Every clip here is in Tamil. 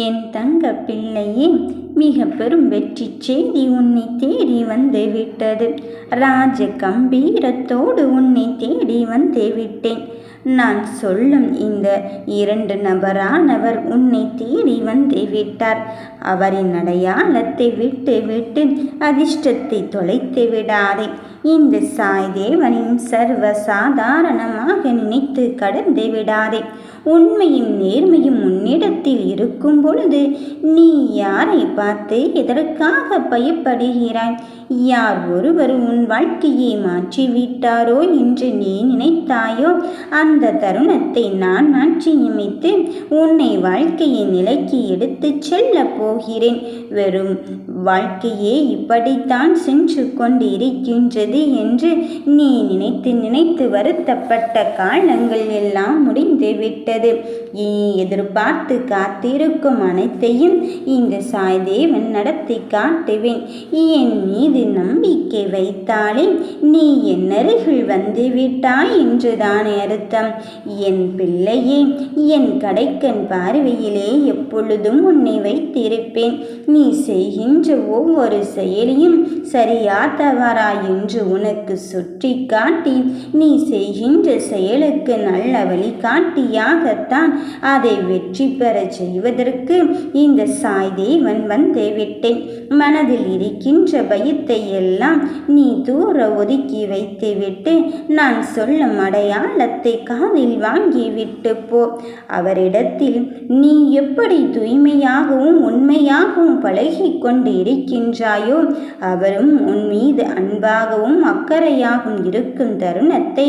என் தங்க பிள்ளையே மிக பெரும் வெற்றி செய்தி உன்னை தேடி வந்து விட்டது ராஜ கம்பீரத்தோடு உன்னை தேடி வந்து விட்டேன் நான் சொல்லும் இந்த இரண்டு நபரானவர் உன்னை தேடி வந்து விட்டார். அவரின் அடையாளத்தை விட்டு விட்டு அதிர்ஷ்டத்தை தொலைத்து விடாதே. இந்த சாய் சர்வ சாதாரணமாக நினைத்து கடந்து விடாதே. உண்மையும் நேர்மையும் உன்னிடத்தில் இருக்கும் பொழுது நீ யாரை பார்த்து எதற்காக பயப்படுகிறாய்? யார் ஒருவர் உன் வாழ்க்கையை மாற்றிவிட்டாரோ என்று நீ நினைத்தாயோ? அந்த தருணத்தை நான் மாற்றியமைத்து உன்னை வாழ்க்கையின் நிலைக்கு எடுத்துச் செல்ல போகிறேன். வெறும் வாழ்க்கையே இப்படித்தான் சென்று கொண்டிருக்கின்றது என்று நீ நினைத்து நினைத்து வருத்தப்பட்ட காலங்கள் எல்லாம் முடிந்து விட்டது. இனி எதிர்பார்த்து காத்திருக்கும் அனைத்தையும் இந்த சாய்தேவன் நடத்தி காட்டுவேன். என் மீது நம்பிக்கை வைத்தாலே நீ என் அருகில் வந்து விட்டாய் என்றுதானே அர்த்தம்? என் பிள்ளையே என் கடைக்கண் பார்வையிலே எப்பொழுதும் உன்னை வைத்திருப்பேன். நீ செய்கின்ற ஒவ்வொரு செயலையும் சரியா தவறா என்று உனக்கு சுற்றி காட்டி நீ செய்கின்ற செயலுக்கு நல்ல வழிகாட்டியாகத்தான் அதை வெற்றி பெறச் செய்வதற்கு இந்த சாய் தேவன் வந்து விட்டேன். மனதில் இருக்கின்ற பயத்தை எல்லாம் நீ தூர ஒதுக்கி வைத்துவிட்டு நான் சொல்லும் அடையாளத்தை காதில் வாங்கி விட்டு போ அவரிடத்தில் நீ எப்படி தூய்மையாகவும் உண்மையாகவும் பழகி கொண்டு இருக்கின்றாயோ அவரும் உன் மீது அன்பாகவும் அக்கறையாகவும் இருக்கும் தருணத்தை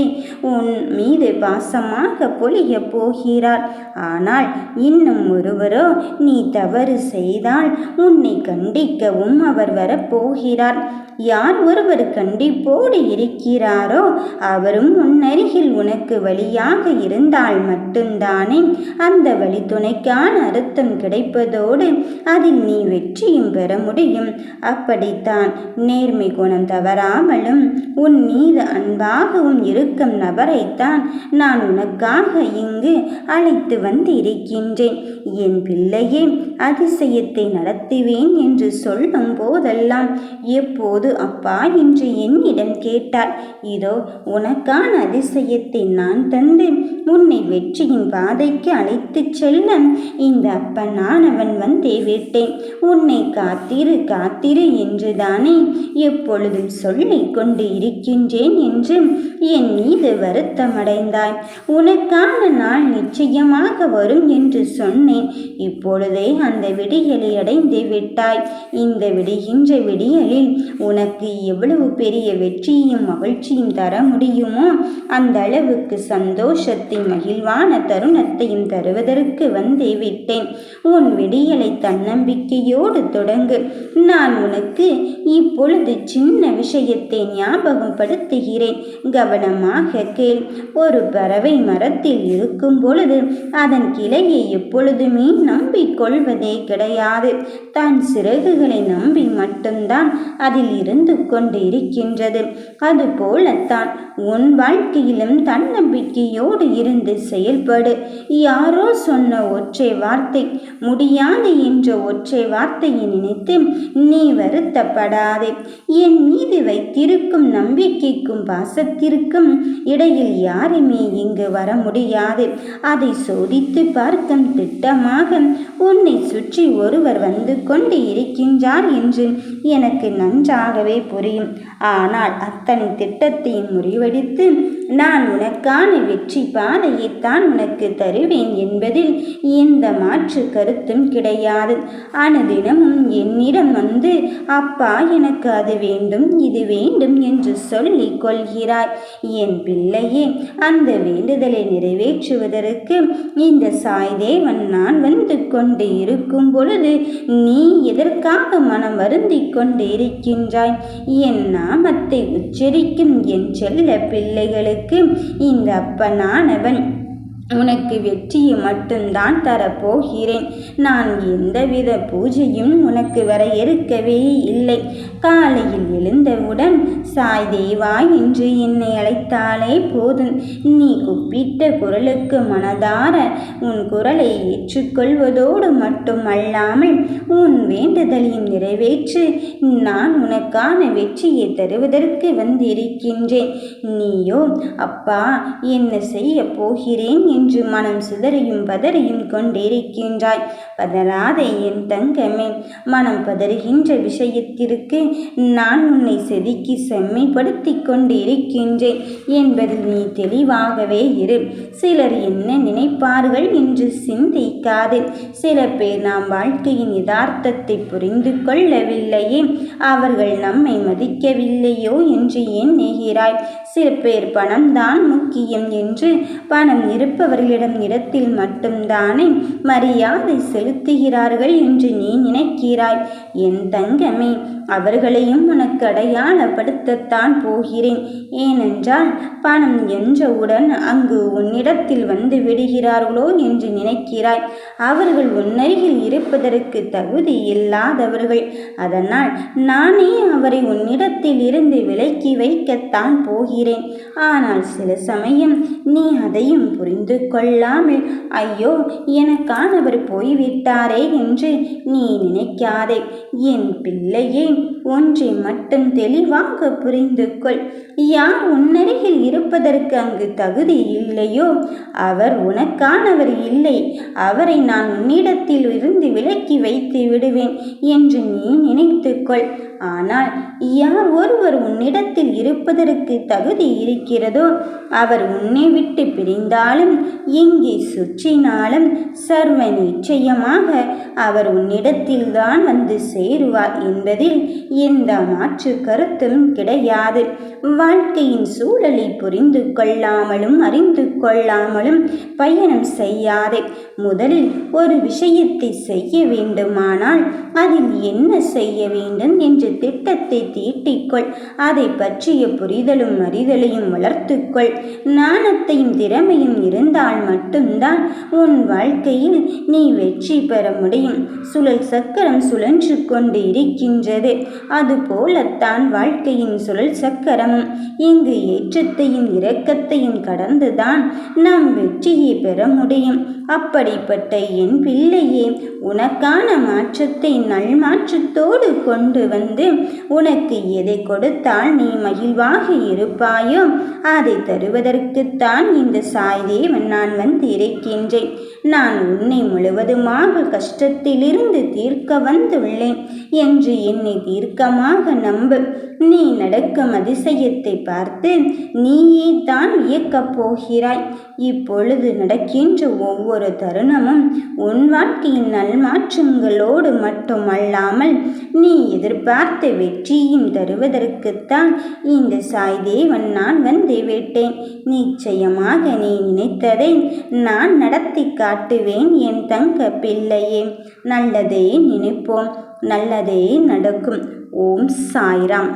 உன் மீது பாசமாக பொழிய போகிறார். ஆனால் இன்னும் ஒருவரோ நீ தவறு செய்தால் உன்னை கண்டிக்கவும் அவர் வரப்போகிறார். யார் ஒருவர் கண்டிப்போடு இருக்கிறாரோ அவரும் உன்னருகில் உனக்கு வழியாக இருந்தால் மட்டும்தானே. அந்த வழி துணைக்கான அர்த்தம் கிடைப்பதோடு அதில் நீ வெற்றியும் பெற முடியும். அப்படித்தான் நேர்மை குணம் தவறாமலும் உன் மீது அன்பாகவும் இருக்கும் நபரைத்தான் நான் உனக்காக இங்கு அழைத்து வந்து இருக்கின்றேன் என் பிள்ளையே அதிசயத்தை நடத்துவேன் என்று சொல்லும் போதெல்லாம் எப்போது அப்பா என்று என்னிடம் கேட்டார் இதோ உனக்கான அதிசயத்தை நான் தந்து உன்னை வெற்றியின் பாதைக்கு அழைத்துச் செல்ல இந்த அப்பனானவன் வந்தே விட்டேன். உன்னை காத்திரு காத்திரு என்றுதானே எப்பொழுதும் சொல்லிக் கொண்டு இருக்கின்றேன் என்று என் மீது வருத்தமடைந்தாய். உனக்கான நாள் நிச்சயமாக வரும் என்று சொன்னேன். இப்பொழுதே அந்த விடியலை அடைந்து விட்டாய். இந்த விடுகின்ற விடியலில் உனக்கு எவ்வளவு பெரிய வெற்றியும் மகிழ்ச்சியும் தர முடியுமோ அந்த அளவுக்கு சந்தோஷத்தை மகிழ்வான தருணத்தையும் தருவதற்கு வந்தே விட்டேன். உன் விடியலை தன்னம்பிக்கையோடு தொடங்கு. நான் உனக்கு இப்பொழுது சின்ன விஷயத்தை ஞாபகம் படுத்துகிறேன் கவனமாக கேள். ஒரு பறவை மரத்தில் இருக்கும் பொழுது அதன் கிளையை எப்பொழுதுமே நம்பிக்கொள்வது கிடையாது. தான் சிறகுகளை நம்பி மட்டும்தான் அதில் இருந்து கொண்டு இருக்கின்றது அதுபோலத்தான் உன் வாழ்க்கையிலும் தன்னம்பிக்கையோடு இருந்து செயல்படு. யாரோ சொன்ன ஒற்றை வார்த்தை முடியாது என்ற ஒற்றை வார்த்தையை நினைத்து நீ வருத்தப்படாதே. என் மீது வைத்திருக்கும் நம்பிக்கைக்கும் பாசத்திற்கும் இடையில் யாருமே இங்கு வர முடியாது. அதை சோதித்து பார்க்கும் திட்டமாக உன்னை சுற்றி ஒருவர் வந்து கொண்டு இருக்கின்றார் என்று எனக்கு நன்றாகவே புரியும். ஆனால் அத்தனை திட்டத்தையும் முறிவடித்து நான் உனக்கான வெற்றி பாதையைத்தான் உனக்கு தருவேன் என்பதில் எந்த மாற்று கருத்தும் கிடையாது. அனுதினமும் என்னிடம் வந்து அப்பா எனக்கு அது வேண்டும் இது வேண்டும் என்று சொல்லி கொள்கிறாய். என் பிள்ளையே அந்த வேண்டுதலை நிறைவேற்றுவதற்கு இந்த சாய்தேவன் நான் வந்து கொண்டு இருக்கும் பொழுது நீ எதற்காக மனம் வருந்தி கொண்டு இருக்கின்றாய்? என் நாமத்தை உச்சரிக்கும் என் செல்ல பிள்ளைகளுக்கு இந்த அப்பனானவன் உனக்கு வெற்றியை மட்டும்தான் தரப்போகிறேன். நான் எந்தவித பூஜையும் உனக்கு வர இருக்கவே இல்லை. காலையில் எழுந்தவுடன் சாய் தேவா என்று என்னை அழைத்தாலே போதும். நீ கூப்பிட்ட குரலுக்கு மனதார உன் குரலை ஏற்றுக்கொள்வதோடு மட்டுமல்லாமல் உன் வேண்டுதலையும் நிறைவேற்று. நான் உனக்கான வெற்றியை தருவதற்கு வந்திருக்கின்றேன். நீயோ அப்பா என்ன செய்ய போகிறேன் என்று மனம் சிதறியும் பதறியும் கொண்டிருக்கின்றாய். பதறாதே என் தங்கமே மனம் பதறுகின்ற விஷயத்திற்கு நான் உன்னை செதுக்கி செம்மைப்படுத்தி கொண்டிருக்கின்றேன். என்பதில் நீ தெளிவாகவே இரு. சிலர் என்ன நினைப்பார்கள் என்று சிந்தி சிந்திக்காது சில பேர் நாம் வாழ்க்கையின் யதார்த்தத்தை புரிந்து கொள்ளவில்லையே. அவர்கள் நம்மை மதிக்கவில்லையோ என்று எண்ணுகிறாய் சில பேர் பணம்தான் முக்கியம் என்று. பணம் இருப்பவர்களிடம் இடத்தில் மட்டும்தானே மரியாதை செலுத்துகிறார்கள் என்று நீ நினைக்கிறாய். என் தங்கமே அவர்களையும் உனக்கு அடையாளப்படுத்தத்தான் போகிறேன். ஏனென்றால் பணம் என்றவுடன் அங்கு உன்னிடத்தில் வந்து விடுகிறார்களோ என்று நினைக்கிறாய். அவர்கள் உன்னருகில் இருப்பதற்கு தகுதி இல்லாதவர்கள். அதனால் நானே அவரை உன்னிடத்தில் இருந்து விலக்கி வைக்கத்தான் போகிறேன். ஆனால் சில சமயம் நீ அதையும் புரிந்து கொள்ளாமல் ஐயோ எனக்கானவர் போய்விட்டாரே என்று நீ நினைக்காதே. என் பிள்ளையே ஒன்றை மட்டும் தெளிவாக புரிந்து கொள். யார் உன்னருகில் இருப்பதற்கு அங்கு தகுதி இல்லையோ? அவர் உனக்கானவர் இல்லை. அவரை நான் உன்னிடத்தில் இருந்து விலக்கி வைத்து விடுவேன் என்று நீ நினைத்துக்கொள். ஆனால் யார் ஒருவர் உன்னிடத்தில் இருப்பதற்கு தகுதி இருக்கிறதோ அவர் உன்னை விட்டு பிரிந்தாலும் எங்கே சுற்றினாலும் சர்வ நிச்சயமாக அவர் உன்னிடத்தில்தான் வந்து சேருவார் என்பதில் எந்த மாற்று கருத்தும் கிடையாது. வாழ்க்கையின் சூழலை புரிந்து கொள்ளாமலும் அறிந்து கொள்ளாமலும் பயணம் செய்யாதே. முதலில் ஒரு விஷயத்தை செய்ய வேண்டுமானால் அதில் என்ன செய்ய வேண்டும் என்று திட்டத்தை தீட்டிக்கொள். அதை பற்றிய புரிதலும் அறிதலையும் வளர்த்துக்கொள். ஞானத்தையும் திறமையும் இருந்தால் மட்டும்தான் உன் வாழ்க்கையில் நீ வெற்றி பெற முடியும். சுழல் சக்கரம் சுழன்று கொண்டு இருக்கின்றது. அதுபோலத்தான் வாழ்க்கையின் சுழல் சக்கரமும் இங்கு ஏற்றத்தையும் இரக்கத்தையும் கடந்துதான் நாம் வெற்றியை பெற முடியும். அப்படிப்பட்ட என் பிள்ளையே உனக்கான மாற்றத்தை நல்மாற்றத்தோடு கொண்டு வந்து உனக்கு எதை கொடுத்தால் நீ மகிழ்வாக இருப்பாயோ அதை தருவதற்குத்தான் இந்த சாய்தேவன் நான் வந்து இருக்கின்றேன். நான் உன்னை முழுவதுமாக கஷ்டத்திலிருந்து தீர்க்க வந்துள்ளேன் என்று என்னை தீர்க்கமாக நம்பு. நீ நடக்கும் அதிசயத்தை பார்த்து நீயே தான் வியக்கப் போகிறாய். இப்பொழுது நடக்கின்ற ஒவ்வொரு தருணமும் உன் வாழ்க்கையின் நல்மாற்றங்களோடு மட்டுமல்லாமல் நீ எதிர்பார்த்த வெற்றியும் தருவதற்குத்தான் இந்த சாய்தேவன் நான் வந்து விட்டேன். நிச்சயமாக நீ நினைத்ததை நான் நடத்தி காட்டுவேன் என் தங்க பிள்ளையே. நல்லதே நினைப்போம் நல்லதே நடக்கும். ஓம் சாய்ராம்.